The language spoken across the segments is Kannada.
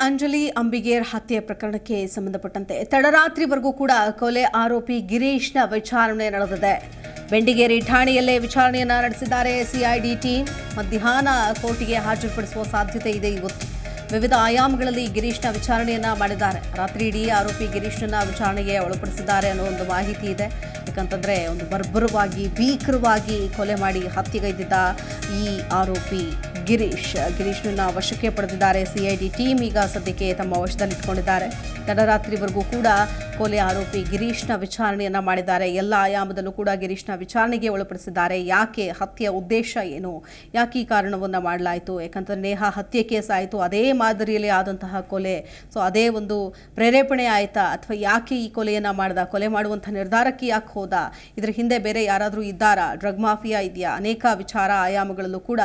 ಅಂಜಲಿ ಅಂಬಿಗೇರ್ ಹತ್ಯೆ ಪ್ರಕರಣಕ್ಕೆ ಸಂಬಂಧಪಟ್ಟಂತೆ ತಡರಾತ್ರಿವರೆಗೂ ಕೂಡ ಕೊಲೆ ಆರೋಪಿ ಗಿರೀಶ್ನ ವಿಚಾರಣೆ ನಡೆದಿದೆ. ಬೆಂಡಿಗೇರಿ ಠಾಣೆಯಲ್ಲೇ ವಿಚಾರಣೆಯನ್ನ ನಡೆಸಿದ್ದಾರೆ ಸಿಐಡಿ ಟೀಮ್. ಮಧ್ಯಾಹ್ನ ಕೋರ್ಟಿಗೆ ಹಾಜರುಪಡಿಸುವ ಸಾಧ್ಯತೆ ಇದೆ ಇವತ್ತು. ವಿವಿಧ ಆಯಾಮಗಳಲ್ಲಿ ಗಿರೀಶ್ನ ವಿಚಾರಣೆಯನ್ನ ಮಾಡಿದ್ದಾರೆ. ರಾತ್ರಿ ಇಡೀ ಆರೋಪಿ ಗಿರೀಶ್ನ ವಿಚಾರಣೆಗೆ ಒಳಪಡಿಸಿದ್ದಾರೆ ಅನ್ನೋ ಒಂದು ಮಾಹಿತಿ ಇದೆ. ಯಾಕಂತಂದ್ರೆ ಒಂದು ಬರ್ಬರವಾಗಿ, ಭೀಕರವಾಗಿ ಕೊಲೆ ಮಾಡಿ ಹತ್ಯೆಗೈದಿದ್ದ ಈ ಆರೋಪಿ ಗಿರೀಶ್. ಗಿರೀಶ್ನ ವಶಕ್ಕೆ ಪಡೆದಿದ್ದಾರೆ. ಸಿಐಡಿ ಟೀಮ್ ಈಗ ಸದ್ಯಕ್ಕೆ ತಮ್ಮ ವಶದಲ್ಲಿಟ್ಕೊಂಡಿದ್ದಾರೆ. ತಡರಾತ್ರಿವರೆಗೂ ಕೂಡ ಕೊಲೆ ಆರೋಪಿ ಗಿರೀಶ್ನ ವಿಚಾರಣೆಯನ್ನು ಮಾಡಿದ್ದಾರೆ. ಎಲ್ಲ ಆಯಾಮದಲ್ಲೂ ಕೂಡ ಗಿರೀಶ್ನ ವಿಚಾರಣೆಗೆ ಒಳಪಡಿಸಿದ್ದಾರೆ. ಯಾಕೆ? ಹತ್ಯೆಯ ಉದ್ದೇಶ ಏನು? ಯಾಕೆ ಈ ಕಾರಣವನ್ನು ಮಾಡಲಾಯಿತು? ಯಾಕಂತಂದರೆ ನೇಹ ಹತ್ಯೆ ಕೇಸ್ ಆಯಿತು. ಅದೇ ಮಾದರಿಯಲ್ಲಿ ಆದಂತಹ ಕೊಲೆ. ಸೊ ಅದೇ ಒಂದು ಪ್ರೇರೇಪಣೆ ಆಯಿತಾ? ಅಥವಾ ಯಾಕೆ ಈ ಕೊಲೆಯನ್ನ ಮಾಡ್ದ? ಕೊಲೆ ಮಾಡುವಂಥ ನಿರ್ಧಾರಕ್ಕೆ ಯಾಕೆ ಇದರ ಹಿಂದೆ ಬೇರೆ ಯಾರಾದರೂ ಇದ್ದಾರಾ? ಡ್ರಗ್ ಮಾಫಿಯಾ ಇದೆಯಾ? ಅನೇಕ ವಿಚಾರ ಆಯಾಮಗಳಲ್ಲೂ ಕೂಡ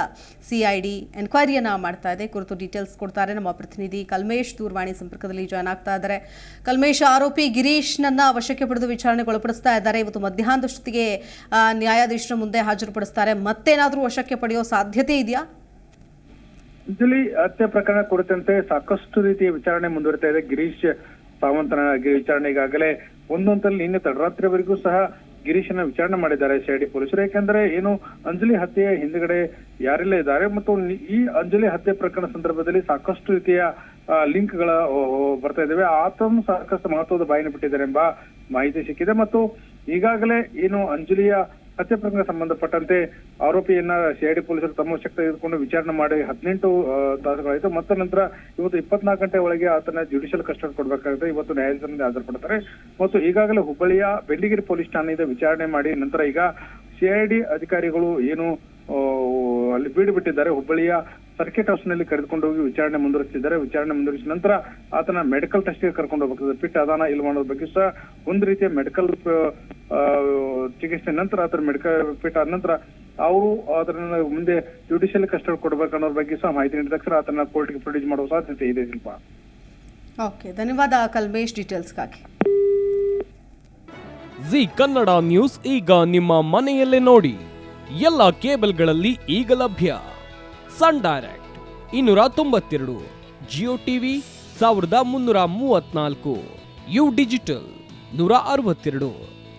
ಸಿಐಡಿ ಎನ್ಕ್ವೈರಿಯನ್ನ ಮಾಡ್ತಾ ಇದೆ. ಕುರಿತು ಡೀಟೇಲ್ಸ್ ಕೊಡ್ತಾರೆ ನಮ್ಮ ಪ್ರತಿನಿಧಿ ಕಲ್ಮೇಶ್ ದೂರವಾಣಿ ಸಂಪರ್ಕದಲ್ಲಿ ಜಾಯ್ನ್ ಆಗ್ತಾ ಇದ್ದಾರೆ. ಕಲ್ಮೇಶ್, ಆರೋಪಿ ಗಿರೀಶ್ನನ್ನ ವಶಕ್ಕೆ ಪಡೆದು ವಿಚಾರಣೆಗೆ ಒಳಪಡಿಸ್ತಾ ಇದ್ದಾರೆ. ಇವತ್ತು ಮಧ್ಯಾಹ್ನದಷ್ಟೊತ್ತಿಗೆ ನ್ಯಾಯಾಧೀಶರ ಮುಂದೆ ಹಾಜರುಪಡಿಸ್ತಾರೆ. ಮತ್ತೇನಾದರೂ ವಶಕ್ಕೆ ಪಡೆಯೋ ಸಾಧ್ಯತೆ ಇದೆಯಾ? ಅಂಜಲಿ ಹತ್ಯೆ ಪ್ರಕರಣ ಕುರಿತಂತೆ ಸಾಕಷ್ಟು ರೀತಿಯ ವಿಚಾರಣೆ ಮುಂದುವರಿತಾ ಇದೆ. ಗಿರೀಶ್ ಸಾವಂತನ ಗಿ- ವಿಚಾರಣೆ ಈಗಾಗಲೇ ಒಂದೊಂದಲ್ಲಿ ನಿನ್ನೆ ತಡರಾತ್ರಿವರೆಗೂ ಸಹ ಗಿರೀಶನ ವಿಚಾರಣೆ ಮಾಡಿದ್ದಾರೆ ಸಿಐಡಿ ಪೊಲೀಸರು. ಯಾಕೆಂದ್ರೆ ಏನು, ಅಂಜಲಿ ಹತ್ಯೆಯ ಹಿಂದ್ಗಡೆ ಯಾರೆಲ್ಲ ಇದ್ದಾರೆ ಮತ್ತು ಈ ಅಂಜಲಿ ಹತ್ಯೆ ಪ್ರಕರಣ ಸಂದರ್ಭದಲ್ಲಿ ಸಾಕಷ್ಟು ರೀತಿಯ ಲಿಂಕ್ ಲಿಂಕ್ಗಳ ಬರ್ತಾ ಇದ್ದಾವೆ ಆತನು ಸಾಕಷ್ಟು ಮಹತ್ವದ ಬಾಯಿನ ಬಿಟ್ಟಿದ್ದಾರೆ ಎಂಬ ಮಾಹಿತಿ ಸಿಕ್ಕಿದೆ. ಮತ್ತು ಈಗಾಗಲೇ ಏನು ಅಂಜಲಿಯ ಹತ್ಯೆ ಪ್ರಕರಣ ಸಂಬಂಧಪಟ್ಟಂತೆ ಆರೋಪಿಯನ್ನ ಸಿಐಡಿ ಪೊಲೀಸರು ತಮ್ಮ ವಶಕ್ಕೆ ತೆಗೆದುಕೊಂಡು ವಿಚಾರಣೆ ಮಾಡಿ ಹದಿನೆಂಟು ತಾಸುಗಳಾಯಿತು. ಮತ್ತು ನಂತರ ಇವತ್ತು ಇಪ್ಪತ್ನಾಲ್ಕು ಗಂಟೆ ಒಳಗೆ ಆತನ ಜುಡಿಷಿಯಲ್ ಕಸ್ಟಡಿ ಕೊಡಬೇಕಾಗುತ್ತೆ. ಇವತ್ತು ನ್ಯಾಯಾಲಯದಲ್ಲಿ ಹಾಜರುಪಡ್ತಾರೆ ಮತ್ತು ಈಗಾಗಲೇ ಹುಬ್ಬಳ್ಳಿಯ ಬೆಂಡಿಗಿರಿ ಪೊಲೀಸ್ ಠಾಣೆಯಿಂದ ವಿಚಾರಣೆ ಮಾಡಿ ನಂತರ ಈಗ ಸಿಐಡಿ ಅಧಿಕಾರಿಗಳು ಏನು ಅಲ್ಲಿ ಬೀಡು ಬಿಟ್ಟಿದ್ದಾರೆ. ಹುಬ್ಬಳ್ಳಿಯ ಸರ್ಕಿಟ್ ಹೌಸ್ನಲ್ಲಿ ಕರೆದುಕೊಂಡು ಹೋಗಿ ವಿಚಾರಣೆ ಮುಂದುವರಿಸಿದ್ದಾರೆ. ವಿಚಾರಣೆ ಮುಂದುವರಿಸಿದ ನಂತರ ಆತನ ಮೆಡಿಕಲ್ ಟೆಸ್ಟ್ಗೆ ಕರ್ಕೊಂಡು ಹೋಗ್ಬೇಕಾಗುತ್ತೆ. ಪಿಟ್ ಅದಾನ, ಇಲ್ಲ ಮಾಡೋದ್ರ ಬಗ್ಗೆ ಸಹ ಒಂದು ರೀತಿಯ ಮೆಡಿಕಲ್ ಚಿಕಿತ್ಸೆ ನಂತರ ಆತನ ಮೆಡಿಕಲ್ ಫಿಟ್ ಆದ ನಂತರ ಅವರು ಅದನ್ನ ಮುಂದೆ ಜುಡಿಷಿಯಲ್ ಕಸ್ಟಡಿ ಕೊಡ್ಬೇಕು ಅನ್ನೋದ್ರ ಬಗ್ಗೆ ಸಹ ಮಾಹಿತಿ ನೀಡಿದ ತಕ್ಷಣ ಆತನ ಕೋರ್ಟ್ಗೆ ಪ್ರೊಡ್ಯೂಸ್ ಮಾಡುವ ಸಾಧ್ಯತೆ ಇದೆ ಶಿಲ್ಪ. ಓಕೆ ಧನ್ಯವಾದ ಕಲ್ಮೇಶ್ ಡೀಟೇಲ್ಸ್ಗಾಗಿ ಜಿ ಕನ್ನಡ ನ್ಯೂಸ್ ಈಗ ನಿಮ್ಮ ಮನೆಯಲ್ಲೇ ನೋಡಿ. ಎಲ್ಲ ಕೇಬಲ್ಗಳಲ್ಲಿ ಈಗ ಲಭ್ಯ. ಸನ್ ಡೈರೆಕ್ಟ್ ಇನ್ನೂರ ತೊಂಬತ್ತೆರಡು ಜಿಯೋ ಟಿವಿ ಸಾವಿರದ ಮುನ್ನೂರ ಮೂವತ್ನಾಲ್ಕು ಯು ಡಿಜಿಟಲ್ ನೂರ ಅರವತ್ತೆರಡು.